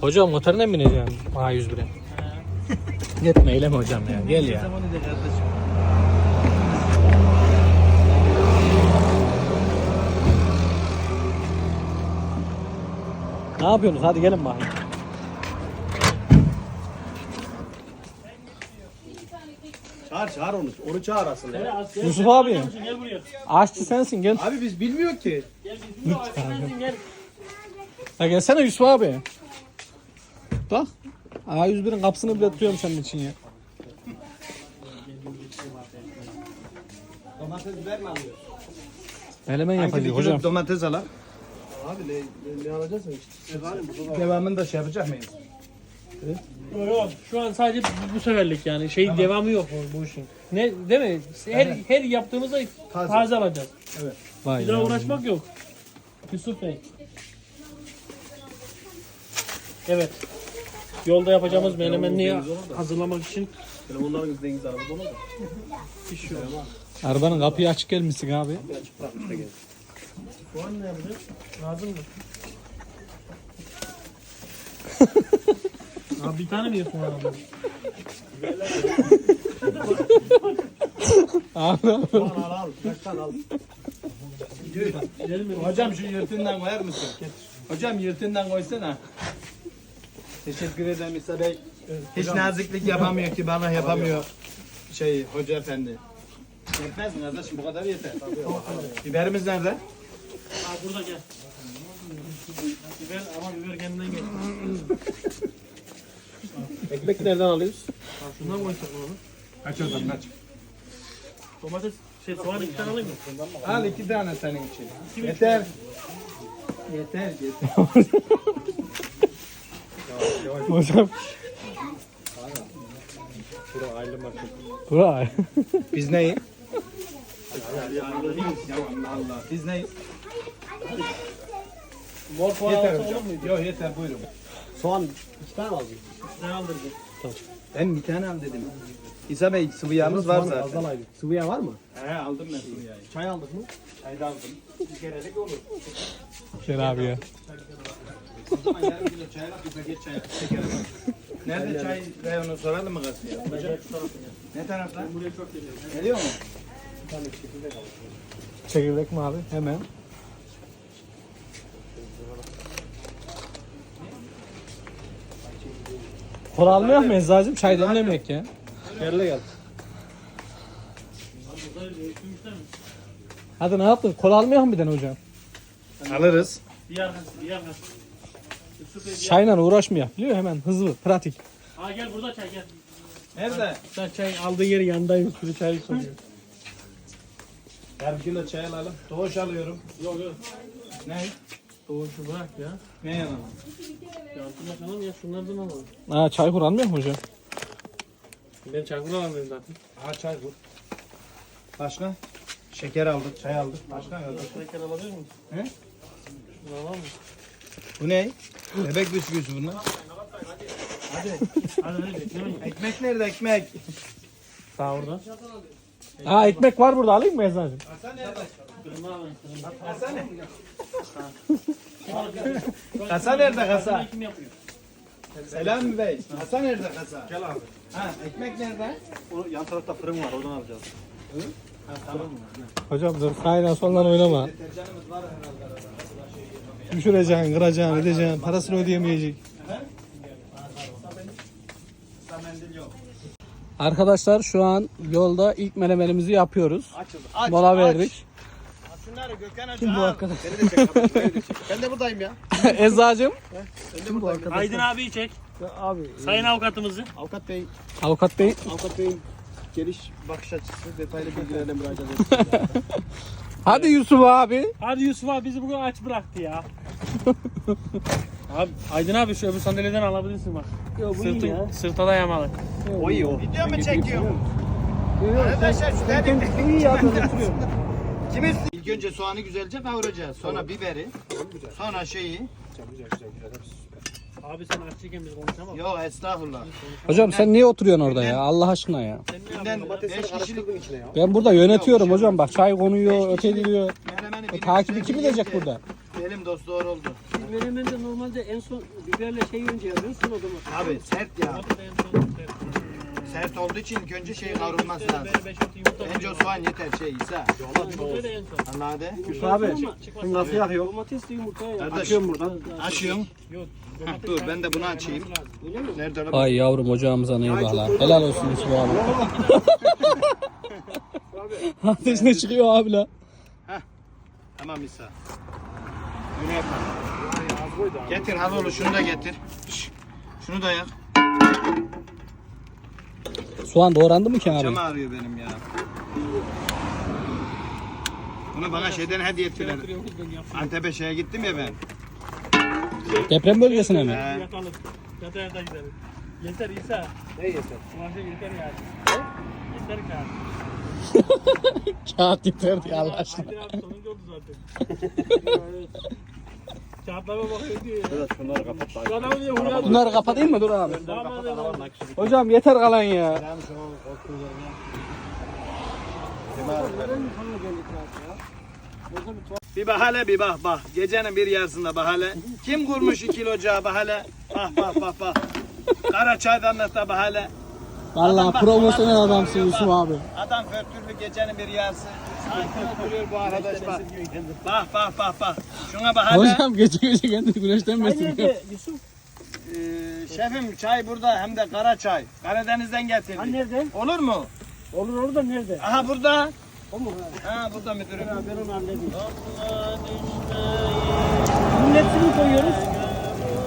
Hocam motoruna mı bineceksin? A101'e. Gitme eyleme hocam ya. Gel ya. Zaman ne kardeşim? Ne yapıyorsunuz? Hadi gelin bakayım. Çağır çağır onu. Onu çağır asıl ya. Yusuf abi. Gel buraya. Aşçı sensin gel. Abi biz bilmiyor ki. Gel bizim de sensin gel. Ha gelsene Yusuf abi. Bak. A101'in kapısını bile tutuyorum senin için ya. Domates biber mi alıyorsun? Elemen yapacak hocam. domates alalım. Abi ne, ne, alacaksın işte? Devamını da şey yapacak mıyız? Yok yok şu an sadece bu, bu seferlik yani şey devamı yok bu, bu işin. Ne değil mi? Her her yaptığımızda Taze. taze, alacağız. Vay Bir daha ya. uğraşmak yok. Yusuf Bey. Evet. Yolda yapacağımız menemenliği hazırlamak için Telefonların izleyiniz abi dolu da. iş yok. Arabanın kapıyı açık gelmişsin abi. Açık bırakmış da geldi. Soğan ne yapacağız? Lazım mı? Abi bir tane mi yiyorsun abi? Abi abi. Al al al. Kaç tane al. Gidelim mi? Hocam şu yırtığından koyar mısın? Hocam yırtığından koysana. Teşekkür ederim İsa Bey. Hiç naziklik yapamıyor, kibarlık yapamıyor. Şey, hoca efendi. Yetmez mi kardeşim? Bu kadar yeter. Biberimiz nerede? Abi burada gel. Biber ama biber kendinden gel. Ekmek nereden alıyoruz? Abi şundan koysak onu. Kaç oradan kaç. Domates, şey soğan iki tane alayım mı? Al iki tane senin için. Yeter. Yeter, yeter. Hocam. Vay. Biz neyiz? Ya Allah Allah. Biz neyiz? Mor Yeter hocam. muydu? Yok yeter buyurun. Soğan iki tane mi aldın? Ne aldırdı? Ben bir tane al dedim. İsa Bey sıvı yağımız var zaten. Azdan aylık. Sıvı yağ var mı? He aldım ben sıvı yağı. Çay aldık mı? Çay da aldım. Bir kerelik olur. Gel abi ya. O zaman yarım kilo çay al, bize geç çay al. Şeker al. Nerede çay reyonu soralım mı gazeteye? Ne tarafta? Buraya çok geliyor. Geliyor mu? Çekirdek mi abi? Hemen. Kola almıyor mu eczacım? Çay demlemek ya. Gel gel. Hadi ne yaptın? Kola almıyor mu bir tane hocam? Alırız. Bir arkası, bir arkası. Çayla uğraşmıyor. Biliyor hemen hızlı, pratik. Aa gel burada çay gel. Nerede? Sen çay aldığın yeri yandayım sürü çay soruyor. Yarım kilo çay alalım. Doğuş alıyorum. yok yok. Ne? Doğuşu bırak ya. Ne yanına? Yardım bakalım ya şunlardan alalım. Ha çay kur almıyor mu hocam? Ben çay kuran alayım zaten. Ha çay bu. Başka? Şeker aldık, çay aldık. Başka ne aldık? Şeker alabilir miyim? He? Şunu alalım mı? Bu ne? Bebek bisküvisi bunlar. Hadi hadi beklemeyin. Ekmek nerede ekmek? Sağ orada. Ha ekmek var burada alayım mı eczacım? Hasan nerede? Hasan nerede? Hasan nerede kasa? Kim yapıyor? Selam Bey. Hasan nerede kasa? Gel abi. Ha ekmek nerede? O yan tarafta fırın var oradan alacağız. Ha tamam. Hocam dur kaynağı sondan oynama. Deterjanımız var herhalde. Düşüreceksin, kıracaksın, edeceksin. Parasını ödeyemeyecek. Arkadaşlar şu an yolda ilk menemenimizi yapıyoruz. Açız. Aç. Mola aç. verdik. Aç şunları Gökhan aç. Kim bu arkadaş? Beni de çek abi, beni de çek. Ben de buradayım ya. Eczacım. Ben de buradayım. Aydın abiyi çek. Abi. Sayın avukatımızı. Avukat Bey, Avukat Bey. Avukat Bey'in geliş bakış açısı, detaylı bilgilerle müracaat ediyorum. Hadi Yusuf abi. Hadi Yusuf abi bizi bugün aç bıraktı ya. abi Aydın abi şu öbür sandalyeden alabilirsin bak. Yo bu Sırtı, sırta dayamalı. O iyi o. Video mu çekiyor? Arkadaşlar şu dedim. iyi ya böyle oturuyor. Kimiz? İlk önce soğanı güzelce kavuracağız. Sonra biberi. Sonra şeyi. Abi sen aşçıyken biz konuşamam. Yok estağfurullah. Hocam sen niye oturuyorsun orada ya? Allah aşkına ya. Günden Domatesleri 5 kişilik içine ya. Ben burada yönetiyorum hocam bak çay konuyor, öteliyor. menemeni O bir takibi güzel kim yiyince burada? Elim dost doğru oldu. Biz menemende normalde en son biberle şey önce yapıyoruz sonra domates. Abi sert ya. Abi en son şey- Sert olduğu için ilk önce şey kavrulması lazım. Önce o soğan yeter şey İsa. Yumurtayı. Anladı? Abi Çıkmaz. nasıl yakıyor? Domatesli yumurtaya yakıyor. Kardeş. Açıyorum buradan. Açıyorum. Yok. Heh, dur ben de bunu açayım. Öyle mi? Nerede lan? Ay yavrum ocağımıza ne bağlar. Helal olsun Yusuf abi. Ateş ne çıkıyor abi la? Tamam İsa. Öyle yapalım. Getir Hazolu şunu da getir. Şunu da yak. Soğan doğrandı mı ki abi? Cam ağrıyor benim ya. Bunu bana şeyden hediye ettiler. Antep'e şeye gittim ya ben. Deprem bölgesine mi? He. Yakalım. Yeter de gidelim. Yeter İsa. Ne yeter? Ulaşa yeter yani. Yeter abi. Kağıt getirdik Allah aşkına. Aydın abi sonuncu oldu zaten. Kağıtlarıma bakıyor diyor ya. Evet şunları kapat. Şu adamı diyor Hulya. Bunları kapatayım mı? Dur abi. Hocam yeter kalan ya. Bir bak hele bir bak bak. Gecenin bir yarısında bak hele. Kim kurmuş iki ocağı bak hele. Bak bak bak bak. Kara çaydanlıkta bak hele. Vallahi profesyonel adamsın Yusuf abi. Adam fötürlü gecenin bir yarısı. Sanki oturuyor bu arkadaş bak. Bak bak bak bak. Şuna bak hele. Hocam gece gece kendini güneşten besliyor. Nerede Yusuf? Ee, şefim çay burada hem de kara çay. Karadeniz'den Ha getirdik. nerede? Olur mu? Olur orada nerede? Aha burada. O mu? Ha. Ha burada müdürüm. Ha, ben onu halledeyim. Bunun hepsini koyuyoruz.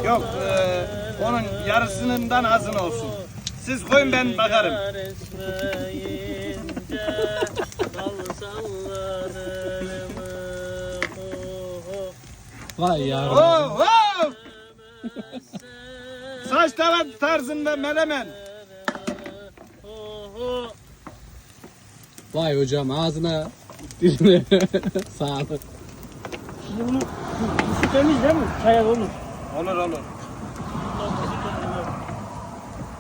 Yok e, onun yarısından azın olsun. Siz koyun ben bakarım. Vay yavrum. Oh, oh! Saç tarzında menemen. Vay hocam ağzına diline sağlık. Şimdi bunu su temiz değil mi? Çaya olur. Olur olur.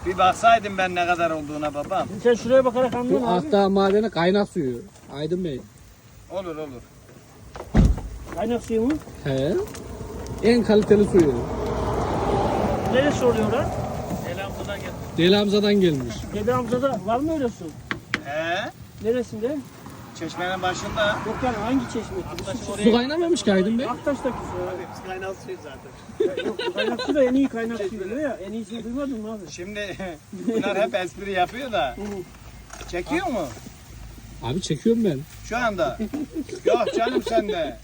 Bir baksaydım ben ne kadar olduğuna babam. Sen şuraya bakarak anlıyorsun Bu abi. Akdağ madeni kaynak suyu. Aydın Bey. Olur olur. Kaynak suyu mu? He. En kaliteli suyu. Neresi oluyor lan? Hamza'dan gelmiş. Dede Hamza'da var mı öyle su? He? Neresinde? Çeşmenin başında. Yok yani hangi çeşme? Su kaynamamış ki Aydın Bey. Aktaş'taki su. Hepsi kaynağı suyu zaten. Yok kaynak su da en iyi kaynak suyu diyor ya. En iyisini duymadın mı abi? Şimdi bunlar hep espri yapıyor da. Çekiyor mu? Abi çekiyorum ben. Şu anda. Yok canım sende.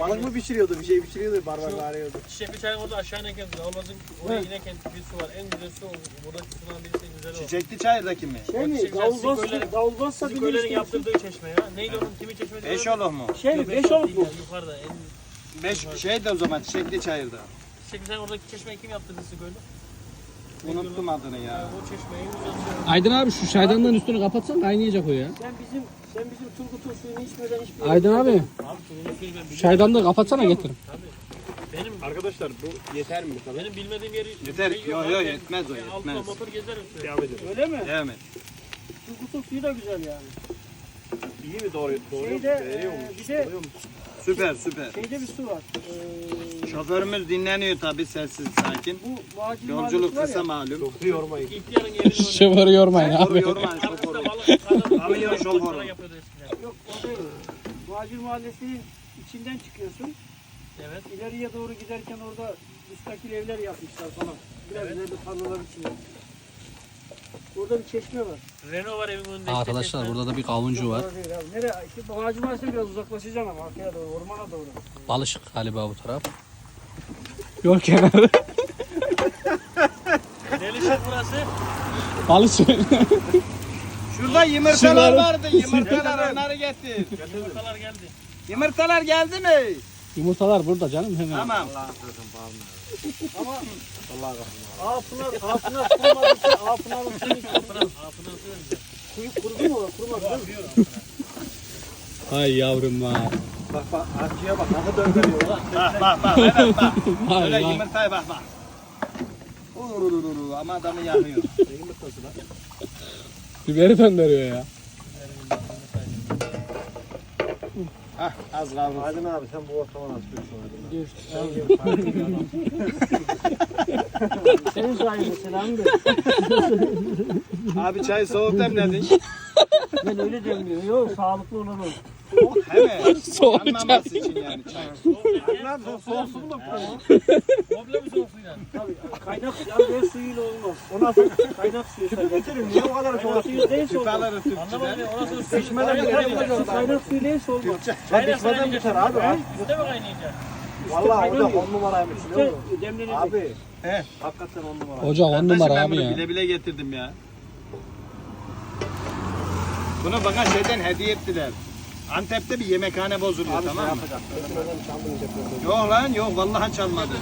Balık mı pişiriyordu? Bir şey pişiriyordu. Barbar bağırıyordu. Çiçekli çayın orada aşağı inerken, Almaz'ın oraya inerken bir su var. En güzel su buradaki sudan birisi en güzeli o. Çiçekli çaydaki mi? Şey mi? Çiçek- davulbazsa köylerin işte. yaptırdığı çeşme ya. Neydi onun kimi çeşme diyorlar? Beş olur mu? Şey mi? Yok, Beş oluk değil mu? Yukarıda. En... Beş şey de o zaman çiçekli çayırda. Çiçekli çayın oradaki çeşmeyi kim yaptırdı sizi böyle? Unuttum adını ya. O çeşmeyi su. Aydın abi şu çaydanlığın üstünü kapatsan kaynayacak o ya. Sen bizim sen bizim Turgut'un suyunu içmeden hiçbir yere Aydın abi Abi suyunu suyu ben biliyorum. çaydanlığı kapatsana getirin. Benim, Arkadaşlar bu yeter mi bu kadar? benim bilmediğim yeri... Yeter. şey Yo yo Ben- yetmez o ben Altına yetmez. motor gezerim. Devam edelim. Öyle mi? Devam et. Turgut'un suyu da güzel yani. İyi mi doğru? Doğru. Şeyde e, bir de Süper süper. şeyde bir su var. Ee, Şoförümüz dinleniyor tabi sessiz sakin. bu Vacil Yolculuk var kısa ya. malum. Çok yormayın. İhtiyarın yerinin önünde. Şoförü yormayın abi. Soruyorum hani Karpuzda şoförü. şoförü. falan yapıyordu eskiden. Yok o değil. Vacil Mahallesi'nin içinden çıkıyorsun. Evet. İleriye doğru giderken orada müstakil evler yapmışlar falan. Biraz ileride tarlalar içinde. Orada bir çeşme var. Renault var evimin önünde. Arkadaşlar burada da bir kavuncu var. Orada değil abi. Nereye? İşte bu Mahallesi'ne biraz uzaklaşacaksın ama arkaya doğru, ormana doğru. Balışık galiba bu taraf. Yol kenarı. Delişik burası. Balışık. Şurada yumurtalar vardı. Yumurtalar onları getir. Yumurtalar geldi. Yumurtalar geldi mi? Yumurtalar burada canım hemen. Tamam. Ağpınar, ağpınar kurumadıysa ağpınarın suyu içiyor. Pınar, aa, Pınar su verecek. Kuyu kurudu mu? Kurumadı değil mi? Ay yavrum ha. Bak bak akçıya bak nasıl döndürüyor. Bak bak bak. Evet bak. Öyle yumurtaya bak bak. Ururururu, Ama adamı yakıyor. Biberi döndürüyor ya. Hah az kaldı. Aydın abi sen bu ortama nasıl Senin sayende selam de. Abi çay soğuk demledin. Ben öyle demiyorum. Yok sağlıklı olalım. Hemen. Soğuk için yani çay. Da Komple mi soğuk suyla? Tabii kaynak yalnız suyuyla olmaz. O nasıl? Kaynak suyu. Tüpü getirin niye o kadar soğuk? suyu değilse olmaz. Anlamadım ya. Orası Pişmeden Kaynak- bile yapacağız. Kaynak suyu değilse olmaz. Pişmeden biter abi. ha. Üste mi kaynayacak? Vallahi kaynamıyor. hocam on numaraymış ne olur. demlenecek. Abi. He. Hakikaten on numara. Hoca on numara abi ya. bile bile getirdim ya. Bunu bana şeyden hediye ettiler. Antep'te bir yemekhane bozuluyor Abi tamam şey mı? Yok lan yok vallahi çalmadı.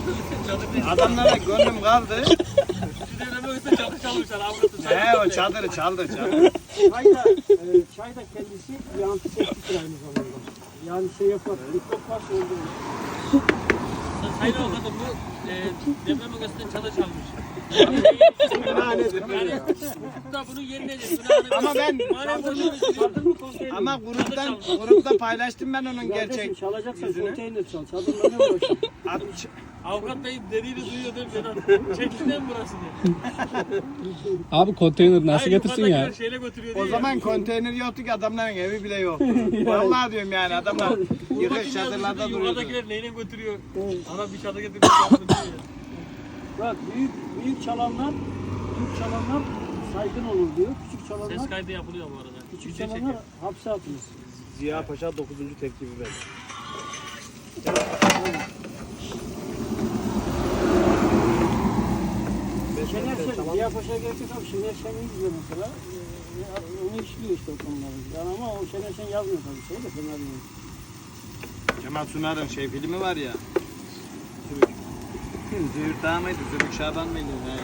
Adamlara gönlüm kaldı. Çatı çalmışlar. He o çadırı çaldı çaldı. Çay da, e, çay da kendisi bir antiseptiktir aynı zamanda. Yani şey yapar, mikrop varsa öldürür. Sayın avukatım bu e, deprem bölgesinden çadır çalmış. Ama ben- Çadır mı konteyner mi? Ama gruptan grupta paylaştım ben onun gerçek. çalacaksan yüzünü. konteyner çal. Çadırla ne uğraşıyorsun? Avukat bey dediğini duyuyor değil mi Sedat? Çekti mi burası diye. Abi konteyner nasıl Hayır, getirsin ya? Şeyle götürüyor o diye. zaman konteyner yoktu ki adamların evi bile yoktu. Vallahi diyorum yani adamlar yıkık çadırlarda duruyordu. Yukarıdakiler neyle götürüyor? Adam bir çadır diyor ya. Bak büyük büyük çalanlar büyük çalanlar saygın olur diyor. Küçük Ses çalanlar kaydı yapılıyor bu arada. küçük Video çalanlar çekiyor. hapse atılır. Ziya Paşa 9. teklifi verdi. Şener Şen, Ziya Paşa gerçekten Şener Şen'i izliyor mesela. Ee, Onu işliyor işte o konuları. Yani ama o Şener Şen yazmıyor tabii şey de senaryoyu. Kemal Sunar'ın şey filmi var ya. Zübük Dağı mıydı? Zübük Şaban mıydı? Ne?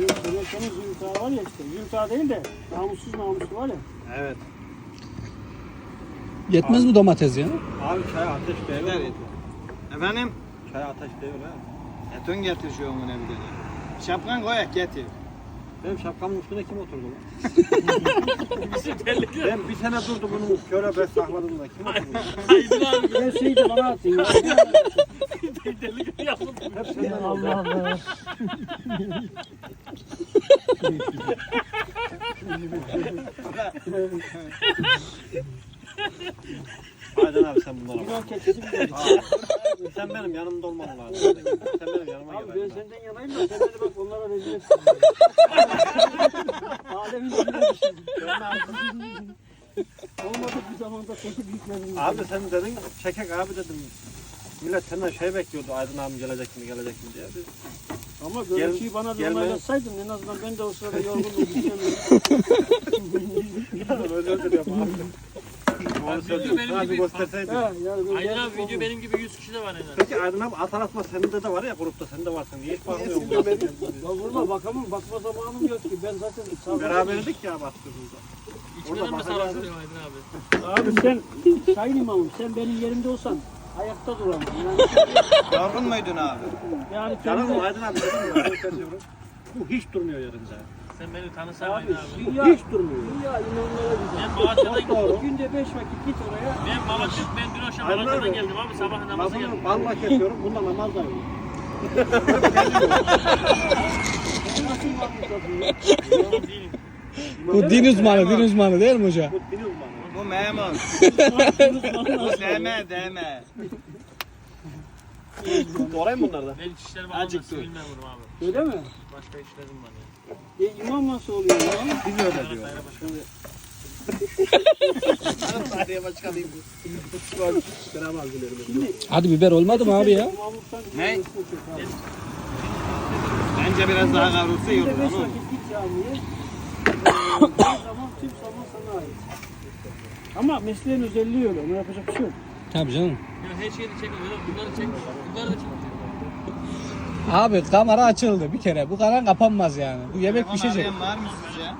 Yani Şen'in zülkâ var ya işte. Zülkâ değil de namussuz namuslu var ya. Evet. Yetmez mi domates ya? Abi çay ateş yeter. Efendim? Çay ateş değil ha. Etun getir şu onun evde. Şapkan koyak getir. Benim şapkamın üstüne kim oturdu lan? Bizim terlikler. Ben bir sene durdum şöyle ben sakladım da kim oturdu? Aydın abi. Her şeyi de bana atın ya. Terlikler yapıldı. Hep senden oldu. Allah Allah. Aydın abi sen bunlara bak. Sen benim yanımda olman lazım. Sen benim yanıma Abi ben gel. senden yanayım da sen de bak onlara rezil etsin. Alemin önüne düşürdün. Olmadı bir zamanda seni büyüklerim. Abi sen dedin çekek abi dedim. Millet senden şey bekliyordu Aydın abi gelecek mi gelecek mi diye. Biz Ama görüntüyü bana bir gelme- onaylatsaydın en azından ben de o sırada yorgundum özür diliyorum abi. Onu söylüyorum. benim Sana bir gibi- gösterseydin. Ha, yani böyle Aydın abi video benim gibi 100 kişi de var en az. Peki Aydın abi atar atmaz senin de de var ya grupta sen de varsın. Niye hiç bakmıyorsun? Ya vurma bakamam bakma zamanım yok ki ben zaten Beraberdik ya bastığımızda. İçmeden mi bakacağız. sarhoş oluyor Aydın abi? Abi sen sayın imamım sen benim yerimde olsan ayakta duramam. Yani, Yorgun muydun abi? yani Canım kendine- Aydın abi dedim. Bu hiç durmuyor yerinde. Sen beni tanısan Abi abi. dünya, Hiç durmuyor. dünya inanılmaz güzel. Ben Malatya'dan Günde beş vakit git oraya. Ben Malatya, ben dün akşam Aydın Malatya'dan abi. geldim abi sabah namaza geldim. Lafını balla kesiyorum. Bunda namaz da yok. Nasıl. Bu din uzmanı, din uzmanı değil mi hoca? Bu din uzmanı. Bu memur. Deme deme. Doğrayım bunlar da. Ben İçişleri Bakanlığı Azıcık dur. sivil memurum abi. Öyle mi? Başka işlerim var ya. E, imam nasıl oluyor ya? Biz öyle diyor. Daire başkanı. Daireye başkanıyım. Selam abilerim. Şimdi Hadi biber olmadı mı abi ya? Ne? Bence biraz daha kavrulsa iyi olur beş vakit git camiye. Ee, her zaman tüm zaman sana ait. Ama mesleğin özelliği öyle. Ona yapacak bir şey yok. Tabii canım. Ya her şeyi de çekmiyor. Bunları çekmiyor. Bunları da çekmiyor. Abi kamera açıldı bir kere. Bu kanal kapanmaz yani. Bu yemek Telefon pişecek. arayan var mı sizce?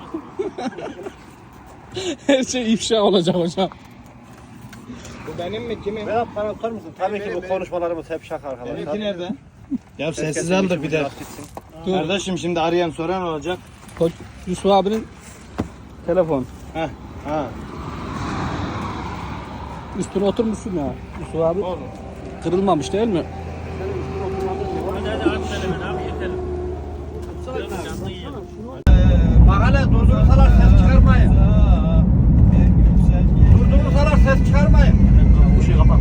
Her şey ifşa olacak hocam. Bu benim mi kimin? Berat bana tutar mısın? Tabii ki Benim, bu konuşmalarımız hep şaka arkadaşlar. Benimki nerede? Ya sessiz işi aldık bir de. Dur. Kardeşim şimdi arayan soran olacak. Koç- Yusuf abinin telefon. Heh. Ha. Üstüne oturmuşsun ya Yusuf abi. Oğlum. Kırılmamış değil mi? Bakale durdursalar ses çıkarmayın. Durdursalar ses çıkarmayın. Bu şey kapat.